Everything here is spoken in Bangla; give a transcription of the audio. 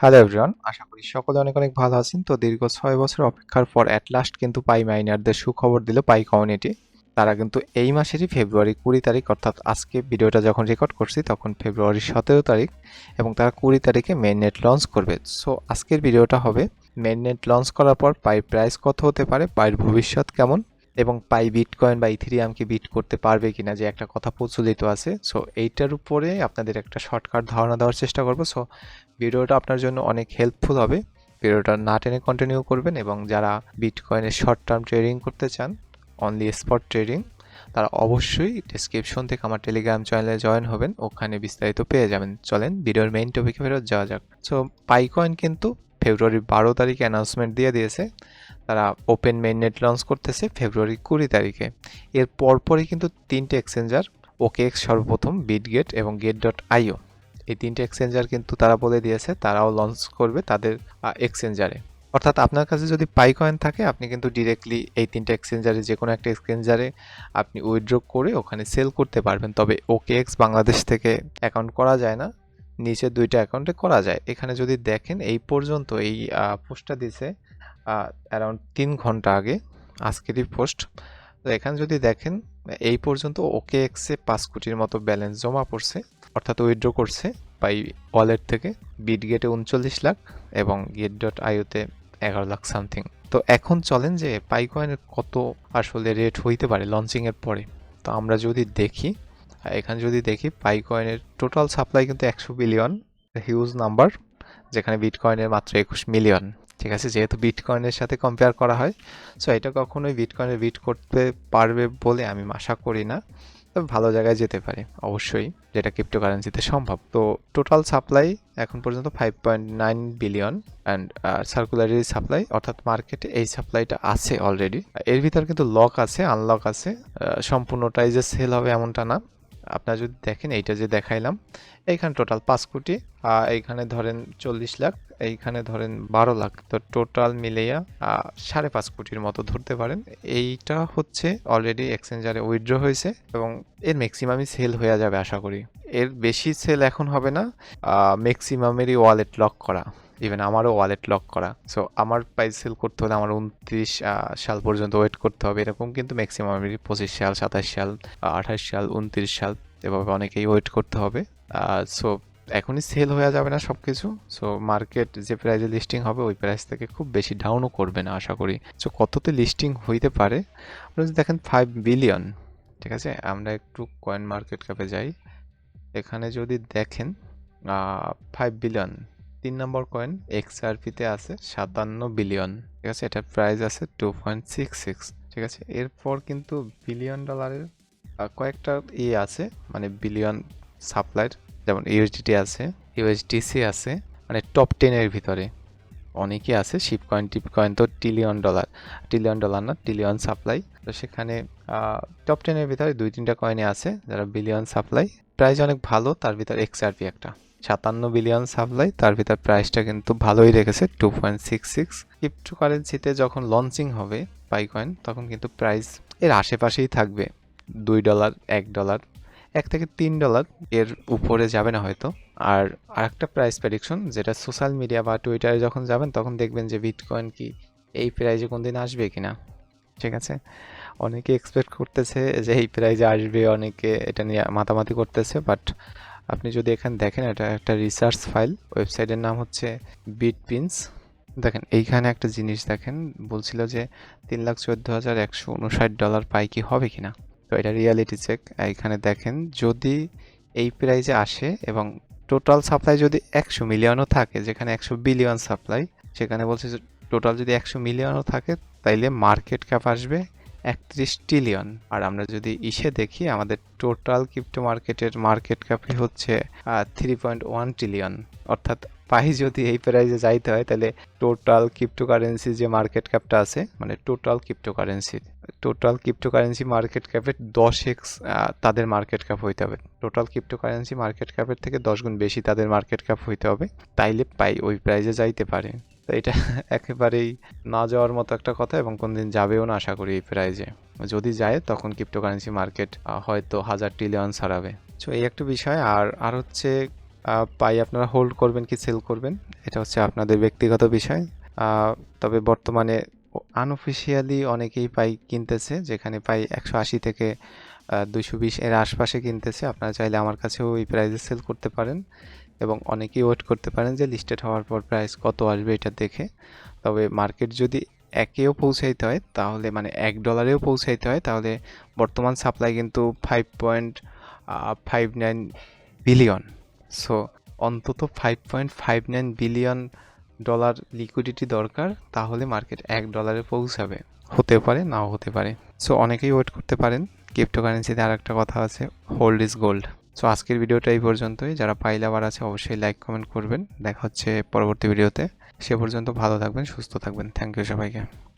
হ্যালো এভরিওয়ান আশা করি সকলে অনেক অনেক ভালো আছেন। তো দীর্ঘ ছয় বছর অপেক্ষার পর অ্যাট লাস্ট কিন্তু পাই মাইনারদের সুখবর দিল পাই কমিউনিটি তারা কিন্তু এই মাসেরই ফেব্রুয়ারি কুড়ি তারিখ, অর্থাৎ আজকে ভিডিওটা যখন রেকর্ড করছি, তখন ফেব্রুয়ারি সতেরো তারিখ এবং তারা কুড়ি তারিখে মেন নেট লঞ্চ করবে। সো আজকের ভিডিওটা হবে মেন নেট লঞ্চ করার পর পাই প্রাইস কত হতে পারে, পাইয়ের ভবিষ্যৎ কেমন এবং পাই বিটকয়েন বা ইথিরিয়ামকে বিট করতে পারবে কিনা, যে একটা কথা প্রচলিত আছে। সো এইটার উপরে আপনাদের একটা শর্টকাট ধারণা দেওয়ার চেষ্টা করব। সো ভিডিওটা আপনার জন্য অনেক হেল্পফুল হবে। ভিডিওটা না টেনে কন্টিনিউ করবেন এবং যারা বিটকয়েনের শর্ট টার্ম ট্রেডিং করতে চান অনলি স্পট ট্রেডিং তারা অবশ্যই ডিসক্রিপশন থেকে আমার টেলিগ্রাম চ্যানেলে জয়েন হবেন। ওখানে বিস্তারিত পেয়ে যাবেন। চলেন ভিডিওর মেইন টপিকে ফেরত যাওয়া যাক। সো পাইকয়েন কিন্তু ফেব্রুয়ারির বারো তারিখে অ্যানাউন্সমেন্ট দিয়ে দিয়েছে। তারা ওপেন মেইন নেট লঞ্চ করতেছে ফেব্রুয়ারি কুড়ি তারিখে। এর পরপরই কিন্তু তিনটে এক্সচেঞ্জার ওকে এক্স সর্বপ্রথম বিটগেট এবং গেট ডট আইও এই তিনটে এক্সচেঞ্জার কিন্তু তারা বলে দিয়েছে, তারাও লঞ্চ করবে তাদের এক্সচেঞ্জারে অর্থাৎ আপনার কাছে যদি পাই কয়েন থাকে, আপনি কিন্তু ডিরেক্টলি এই তিনটে এক্সচেঞ্জারে যে কোনো একটা এক্সচেঞ্জারে আপনি উইথড্র করে ওখানে সেল করতে পারবেন। তবে ওকে এক্স বাংলাদেশ থেকে অ্যাকাউন্ট করা যায় না, নিচে দুইটা অ্যাকাউন্টে করা যায়। এখানে যদি দেখেন, এই পর্যন্ত এই পোস্টটা দিছে অ্যারাউন্ড তিন ঘণ্টা আগে আজকেরই পোস্ট তো এখানে যদি দেখেন, এই পর্যন্ত ওকে এক্সে পাঁচ কোটির মতো ব্যালেন্স জমা পড়ছে। অর্থাৎ উইথড্র করছে পাই ওয়ালেট থেকে বিট গেটে উনচল্লিশ লাখ এবং গেট ডট আইওতে এগারো লাখ সামথিং তো এখন চলেন যে পাই কয়েনের কত আসলে রেট হইতে পারে লঞ্চিংয়ের পরে। তো আমরা যদি দেখি, এখানে যদি দেখি পাই কয়েনের টোটাল সাপ্লাই কিন্তু একশো বিলিয়ন হিউজ নাম্বার যেখানে বিটকয়েনের মাত্র একুশ মিলিয়ন ঠিক আছে, যেহেতু বিটকয়েনের সাথে কম্পেয়ার করা হয় সো এটা কখনোই বিটকয়েনে বিট করতে পারবে বলে আমি আশা করি না। তবে ভালো জায়গায় যেতে পারে, অবশ্যই, যেটা ক্রিপ্টোকারেন্সিতে সম্ভব। তো টোটাল সাপ্লাই এখন পর্যন্ত five point nine billion and সার্কুলারি supply অর্থাৎ মার্কেটে এই সাপ্লাইটা আছে অলরেডি এর ভিতর কিন্তু লক আছে আনলক আছে সম্পূর্ণটাই যে সেল হবে এমনটা না। আপনারা যদি দেখেন, এইটা যে দেখাইলাম, এইখানে টোটাল পাঁচ কোটি এইখানে ধরেন চল্লিশ লাখ, এইখানে ধরেন বারো লাখ। তো টোটাল মিলেইয়া সাড়ে পাঁচ কোটির মতো ধরতে পারেন। এইটা হচ্ছে অলরেডি এক্সচেঞ্জারে উইথড্র হয়েছে এবং এর ম্যাক্সিমামই সেল হয়ে যাবে, আশা করি। এর বেশি সেল এখন হবে না ম্যাক্সিমামেরই ওয়ালেট লক করা। ইভেন আমারও ওয়ালেট লক করা। সো আমার প্রাইস সেল করতে হলে আমার উনত্রিশ সাল পর্যন্ত ওয়েট করতে হবে। এরকম কিন্তু ম্যাক্সিমামেরই পঁচিশ সাল, সাতাশ সাল আঠাশ সাল, উনত্রিশ সাল এভাবে অনেকেই ওয়েট করতে হবে। সো এখনই সেল হয়ে যাবে না সব কিছু সো মার্কেট যে প্রাইসে লিস্টিং হবে, ওই প্রাইস থেকে খুব বেশি ডাউনও করবে না, আশা করি। সো কততে লিস্টিং হইতে পারে? আপনারা যদি দেখেন ফাইভ বিলিয়ন ঠিক আছে? আমরা একটু কয়েন মার্কেট ক্যাপে যাই। এখানে যদি দেখেন ফাইভ বিলিয়ন তিন নম্বর কয়েন এক্সআরপিতে আছে সাতান্ন বিলিয়ন ঠিক আছে, এটার প্রাইস আছে টু পয়েন্ট সিক্স সিক্স ঠিক আছে, এরপর কিন্তু বিলিয়ন ডলারের কয়েকটা ইয়ে আছে মানে বিলিয়ন সাপ্লাইড যেমন ইউএসডিটি আছে ইউএসডিসি আছে মানে টপ টেনের ভিতরে। অনেকই আছে শিপ কয়েন টিপ কয়েন তো ট্রিলিয়ন ডলার ট্রিলিয়ন ডলার না ট্রিলিয়ন সাপ্লাই তো সেখানে টপ টেনের ভিতরে দুই তিনটা কয়েনে আছে, যারা বিলিয়ন সাপ্লাই প্রাইস অনেক ভালো, তার ভিতর এক্সআরপি একটা। সাতান্ন বিলিয়ন সাপ্লাই তার ভিতর প্রাইসটা কিন্তু ভালোই রেখেছে two point six six crypto কারেন্সিতে যখন লঞ্চিং হবে পাই কয়েন তখন কিন্তু প্রাইস এর আশেপাশেই থাকবে, দুই ডলার এক ডলার এক থেকে তিন ডলার এর উপরে যাবে না হয়তো। আর আরেকটা প্রাইস প্রেডিকশন যেটা সোশ্যাল মিডিয়া বা টুইটারে যখন যাবেন, তখন দেখবেন যে বিটকয়েন কি এই প্রাইজে কোন দিন আসবে কি না ঠিক আছে? অনেকে এক্সপেক্ট করতেছে যে এই প্রাইজে আসবে, অনেকে এটা নিয়ে মাতামাতি করতেছে বাট আপনি যদি এখানে দেখেন, এটা একটা রিসার্চ ফাইল ওয়েবসাইটের নাম হচ্ছে বিট বিটপিন্স দেখেন, এইখানে একটা জিনিস দেখেন, বলছিল যে তিন লাখ চোদ্দ হাজার একশো উনষাট ডলার পাই কি হবে কি না তো এটা রিয়ালিটি চেক এখানে দেখেন, যদি এই প্রাইজে আসে এবং টোটাল সাপ্লাই যদি একশো মিলিয়নও থাকে, যেখানে একশো বিলিয়ন সাপ্লাই সেখানে বলছে যে টোটাল যদি একশো মিলিয়নও থাকে, তাইলে মার্কেট ক্যাপ আসবে একত্রিশ ট্রিলিয়ন আর আমরা যদি ইসে দেখি, আমাদের টোটাল ক্রিপ্টো মার্কেটের মার্কেট ক্যাপে হচ্ছে থ্রি পয়েন্ট ওয়ান ট্রিলিয়ন অর্থাৎ পাই যদি এই প্রাইজে যাইতে হয়, তাহলে টোটাল ক্রিপ্টো কারেন্সি যে মার্কেট ক্যাপটা আছে মানে total crypto currency total crypto currency market ক্যাপের দশ এক্স তাদের মার্কেট ক্যাপ হইতে হবে। টোটাল ক্রিপ্টো কারেন্সি মার্কেট ক্যাপের থেকে দশ গুণ বেশি তাদের মার্কেট ক্যাপ হইতে হবে। তাইলে পাই ওই প্রাইজে যাইতে পারে। এটা একেবারেই না যাওয়ার মতো একটা কথা এবং কোনদিন যাবেও না আশা করি এই প্রাইজে। যদি যায়, তখন ক্রিপ্টোকারেন্সি মার্কেট হয়তো হাজার ট্রিলিয়ন ছাড়াবে। তো এই একটা বিষয়। আর আর হচ্ছে পাই আপনারা হোল্ড করবেন কি সেল করবেন, এটা হচ্ছে আপনাদের ব্যক্তিগত বিষয়। তবে বর্তমানে আনঅফিসিয়ালি অনেকেই পাই কিনতেছে, যেখানে পাই একশো আশি থেকে দুশো বিশ এর আশপাশে কিনতেছে। আপনারা চাইলে আমার কাছেও এই প্রাইজে সেল করতে পারেন। এবং অনেকেই ওয়েট করতে পারেন যে লিস্টেড হওয়ার পর প্রাইস কত আসবে এটা দেখে। তবে মার্কেট যদি একেও পৌঁছাইতে হয়, তাহলে মানে এক ডলারেও পৌঁছাইতে হয়, তাহলে বর্তমান সাপ্লাই কিন্তু five point five nine billion so অন্তত five point five nine billion dollar liquidity দরকার, তাহলে মার্কেট এক ডলারে পৌঁছাবে। হতে পারে, নাও হতে পারে। সো অনেকেই ওয়েট করতে পারেন। ক্রিপ্টোকারেন্সিতে আর একটা কথা আছে হোল্ড ইজ গোল্ড সো আজকের ভিডিওটা এই পর্যন্তই। যারা পাইলাবার আছে, অবশ্যই লাইক কমেন্ট করবেন। দেখা হচ্ছে পরবর্তী ভিডিওতে। সে পর্যন্ত ভালো থাকবেন, সুস্থ থাকবেন। থ্যাংক ইউ সবাইকে।